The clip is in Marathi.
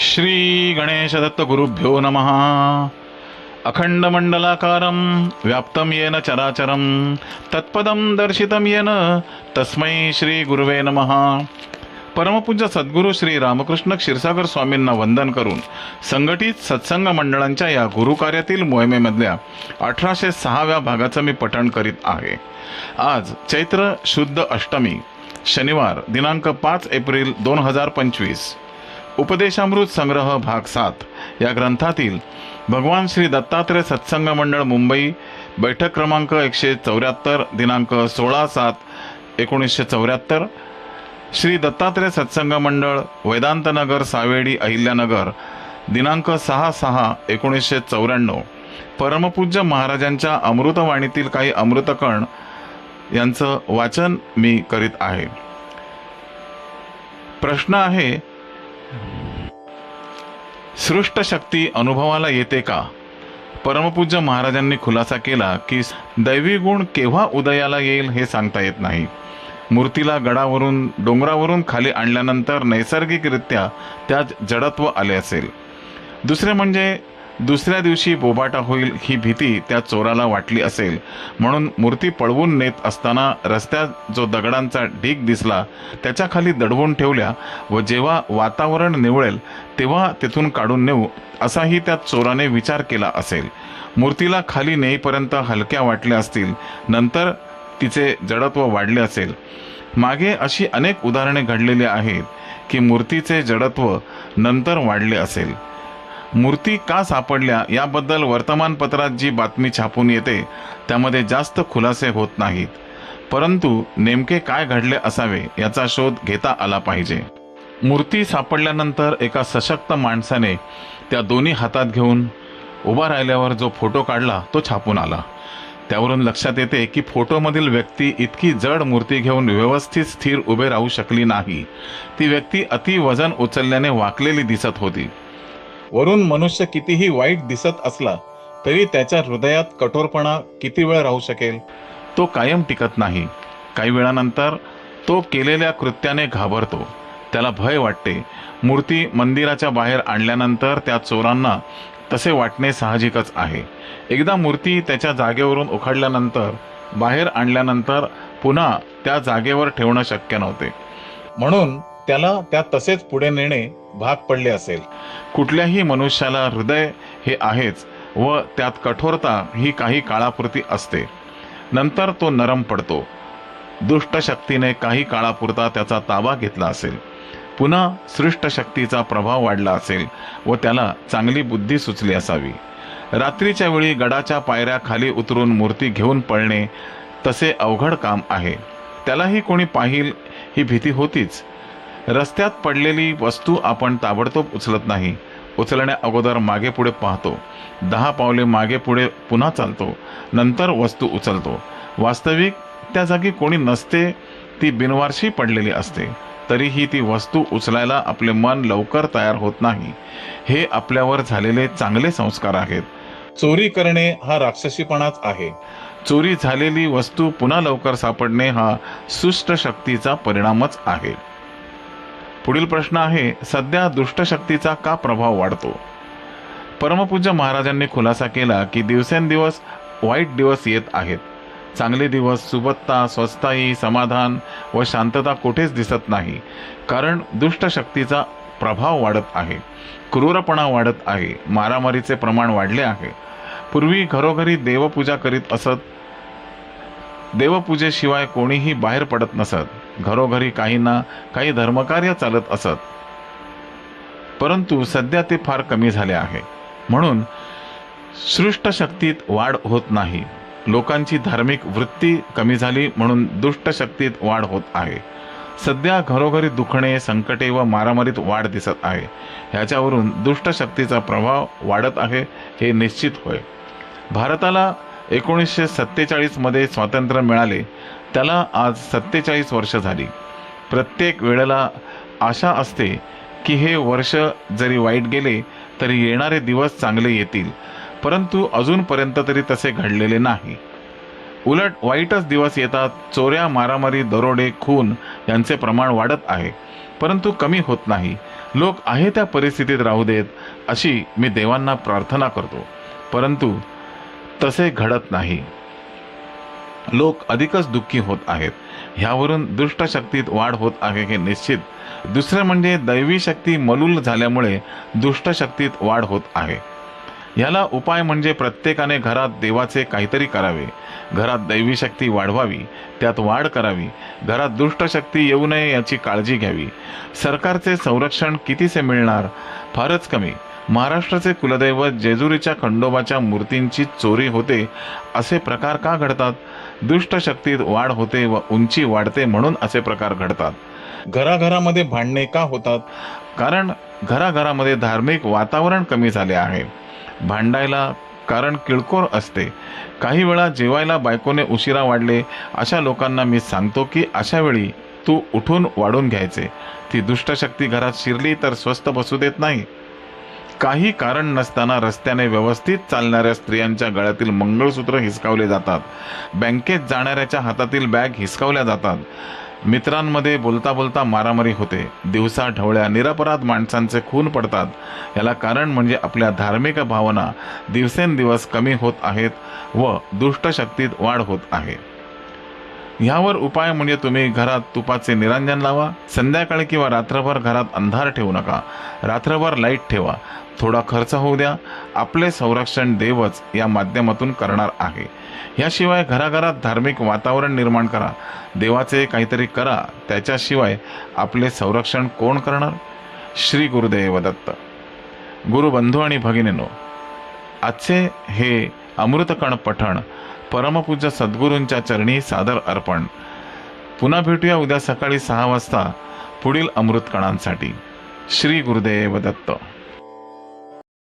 श्री गणेशदत्त गुरुभ्यो नमः। अखंडमण्डलाकारं व्याप्तं येन चराचरं तत्पदं दर्शितं येन तस्मै श्री गुरुवे नमः। परमपूज्य सद्गुरू श्री रामकृष्ण क्षीरसागर स्वामींना वंदन करून संघटित सत्संग मंडळांच्या या गुरुकार्यातील मोहिमेमधल्या अठराशे सहाव्या भागाचं मी पठण करीत आहे. आज चैत्र शुद्ध अष्टमी शनिवार दिनांक पाच एप्रिल दोन हजार पंचवीस. उपदेशामृत संग्रह भाग सात. या ग्रंथातील भगवान श्री दत्तात्रय सत्संग मंडळ मुंबई बैठक क्रमांक एकशे चौऱ्याहत्तर दिनांक सोळा सात एकोणीसशे चौऱ्याहत्तर. श्री दत्तात्रय सत्संग मंडळ वेदांतनगर सावेडी अहिल्यानगर दिनांक सहा सहा एकोणीसशे चौऱ्याण्णव. परमपूज्य महाराजांच्या अमृतवाणीतील काही अमृतकण यांचं वाचन मी करीत आहे. प्रश्न आहे सृष्ट शक्ती अनुभवाला येते का? परमपूज्य महाराजांनी खुलासा केला की दैवी गुण केव्हा उदयाला येईल हे सांगता येत नाही. मूर्तीला गडावरून डोंगरावरून खाली आणल्यानंतर नैसर्गिकरित्या त्यात जडत्व आले असेल. दुसरे म्हणजे दुसऱ्या दिवशी बोबाटा होईल ही भीती त्या चोराला वाटली असेल. म्हणून मूर्ती पळवून नेत असताना रस्त्यात जो दगडांचा ढीग दिसला त्याच्याखाली दडवून ठेवल्या व जेव्हा वातावरण निवळेल तेव्हा तिथून काढून नेऊ असाही त्या चोराने विचार केला असेल. मूर्तीला खाली नेईपर्यंत हलक्या वाटल्या असतील नंतर तिचे जडत्व वाढले असेल. मागे अशी अनेक उदाहरणे घडलेली आहेत की मूर्तीचे जडत्व नंतर वाढले असेल. मूर्ती का सापडल्या याबद्दल वर्तमानपत्रात जी बातमी छापून येते त्यामध्ये जास्त खुलासे होत नाहीत. परंतु नेमके काय घडले असावे याचा शोध घेता आला पाहिजे. मूर्ती सापडल्यानंतर एका सशक्त माणसाने त्या दोन्ही हातात घेऊन उभा राहिल्यावर जो फोटो काढला तो छापून आला. त्यावरून लक्षात येते की फोटोमधील व्यक्ती इतकी जड मूर्ती घेऊन व्यवस्थित स्थिर उभे राहू शकली नाही. ती व्यक्ती अति वजन उचलल्याने वाकलेली दिसत होती. वरून मनुष्य कितीही वाईट दिसत असला तरी त्याच्या हृदयात कठोरपणा किती वेळ राहू शकेल? तो कायम टिकत नाही. काही वेळानंतर तो केलेल्या कृत्याने घाबरतो. त्याला भय वाटते. मूर्ती मंदिराच्या बाहेर आणल्यानंतर त्या चोरांना तसे वाटणे साहजिकच आहे. एकदा मूर्ती त्याच्या जागेवरून उखडल्यानंतर बाहेर आणल्यानंतर पुन्हा त्या जागेवर ठेवणं शक्य नव्हते. म्हणून त्याला त्या तसेच पुढे नेणे भाग पडले असेल. कुठल्याही मनुष्याला हृदय हे आहेच व त्यात कठोरता ही काही काळापुरती असते. नंतर तो नरम पडतो. दुष्ट शक्तीने काही काळापुरता त्याचा ताबा घेतला असेल. पुन्हा सृष्ट शक्तीचा प्रभाव वाढला असेल व त्याला चांगली बुद्धी सुचली असावी. रात्रीच्या वेळी गडाच्या पायऱ्या खाली उतरून मूर्ती घेऊन पळणे तसे अवघड काम आहे. त्यालाही कोणी पाहिल ही भीती होतीच. रस्त्यात पडलेली वस्तू आपण ताबडतोब उचलत नाही. उचलण्या अगोदर मागे पुढे पाहतो. दहा पावले मागे पुढे पुन्हा चालतो. नंतर वस्तू उचलतो. वास्तविक त्या जागी कोणी नसते ती बिनवारशी पडलेली असते. तरीही ती वस्तू उचलायला आपले मन लवकर तयार होत नाही. हे आपल्यावर झालेले चांगले संस्कार आहेत. चोरी करणे हा राक्षसीपणाच आहे. चोरी झालेली वस्तू पुन्हा लवकर सापडणे हा सुष्ट शक्तीचा परिणामच आहे. पुढील प्रश्न आहे सध्या दुष्टशक्तीचा का प्रभाव वाढतो? परमपूज्य महाराजांनी खुलासा केला की दिवसेंदिवस वाईट दिवस येत आहेत. चांगले दिवस सुबत्ता स्वस्ताई समाधान व शांतता कुठेच दिसत नाही कारण दुष्टशक्तीचा प्रभाव वाढत आहे क्रूरपणा वाढत आहे मारामारीचे प्रमाण वाढले आहे. पूर्वी घरोघरी देवपूजा करीत असत देवपूजेशिवाय कोणीही बाहेर पडत नसत. घरोघरी काहींना काही धर्मकार्य चालत असत. परंतु सध्या ते फार कमी झाले आहे. म्हणून सृष्ट शक्तीत वाढ होत नाही. लोकांची धार्मिक वृत्ती कमी झाली म्हणून दुष्ट शक्तीत वाढ होत आहे. सध्या घरोघरी दुखणे संकटे व मारामारीत वाढ दिसत आहे. ह्याच्यावरून दुष्ट शक्तीचा प्रभाव वाढत आहे हे निश्चित होय. भारताला एकोणीसशे सत्तेचाळीसमध्ये स्वातंत्र्य मिळाले. त्याला आज सत्तेचाळीस वर्ष झाली. प्रत्येक वेळेला आशा असते की हे वर्ष जरी वाईट गेले तरी येणारे दिवस चांगले येतील. परंतु अजूनपर्यंत तरी तसे घडलेले नाही. उलट वाईटच दिवस येतात चोऱ्या मारामारी दरोडे खून यांचे प्रमाण वाढत आहे. परंतु कमी होत नाही. लोक आहे त्या परिस्थितीत राहू देत अशी मी देवांना प्रार्थना करतो. परंतु तसे घडत नाही. लोक अधिकच दुःखी होत आहेत. ह्यावरून दुष्ट शक्तीत वाढ होत आहे हे निश्चित. दुसरे म्हणजे दैवी शक्ती मलूल झाल्यामुळे दुष्ट शक्तीत वाढ होत आहे. याला उपाय म्हणजे प्रत्येकाने घरात देवाचे काहीतरी करावे. घरात दैवी शक्ती वाढवावी त्यात वाढ करावी. घरात दुष्ट शक्ती येऊ नये याची काळजी घ्यावी. सरकारचे संरक्षण कितीसे मिळणार? फारच कमी. महाराष्ट्राचे कुलदैवत जेजुरीच्या खंडोबाच्या मूर्तींची चोरी होते असे प्रकार का घडतात? दुष्ट शक्तीत वाढ होते व उंची वाढते म्हणून असे प्रकार घडतात. घराघरामध्ये भांडणे का होतात? कारण घराघरामध्ये धार्मिक वातावरण कमी झाले आहे. भांडायला कारण किळकोर असते. काही वेळा जेवायला बायकोने उशिरा वाढले अशा लोकांना मी सांगतो की अशा वेळी तू उठून वाढून घ्यायचे. ती दुष्ट शक्ती घरात शिरली तर स्वस्त बसू देत नाही. काही कारण नसताना रस्त्याने व्यवस्थित चालणाऱ्या स्त्रियांच्या गळ्यातील मंगळसूत्र हिसकावले जातात. बँकेत जाणाऱ्याच्या हातातील बॅग हिसकावल्या जातात. मित्रांमध्ये बोलता बोलता मारामारी होते. दिवसा ढवळ्या निरपराध माणसांचे खून पडतात. याला कारण म्हणजे आपल्या धार्मिक भावना. दिवसेंदिवस कमी होत आहेत व दुष्टशक्तीत वाढ होत आहे. ह्यावर उपाय म्हणजे तुम्ही घरात तुपाचे निरांजन लावा संध्याकाळी किंवा रात्रभर घरात अंधार ठेवू नका. रात्रभर लाइट ठेवा. थोडा खर्च होऊ द्या. आपले संरक्षण देवच या माध्यमातून करणार आहे. याशिवाय घराघरात धार्मिक वातावरण निर्माण करा. देवाचे काहीतरी करा. त्याच्याशिवाय आपले संरक्षण कोण करणार? श्री गुरुदेव दत्त. गुरुबंधू आणि भगिनीनो आजचे हे अमृतकण पठण परमपूज्य सद्गुरूंच्या चरणी सादर अर्पण. पुन्हा भेटूया उद्या सकाळी सहा वाजता पुढील अमृतकणांसाठी. श्री गुरुदेव दत्त.